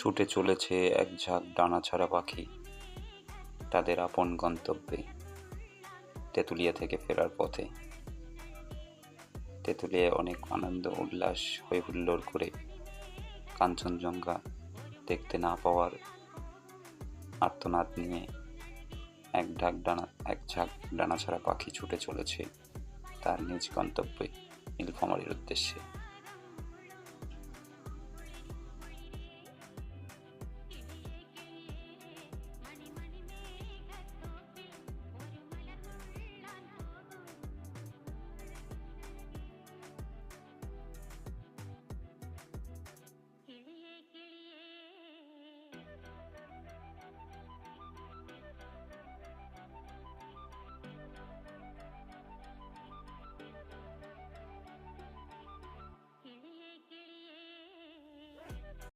ছুটে চলেছে এক ঝাঁক ডানাছাড়া পাখি তাদের আপন গন্তব্যে তেঁতুলিয়া থেকে ফেরার পথে। তেঁতুলিয়ায় অনেক আনন্দ, উল্লাস হয়ে হুল্লোড় করে কাঞ্চনজঙ্ঘা দেখতে না পাওয়ার আর্তনাদ নিয়ে এক ঢাক ডানা, এক ঝাঁক ডানাছাড়া পাখি ছুটে চলেছে তার নিজ গন্তব্যে নীলফামারির উদ্দেশ্যে।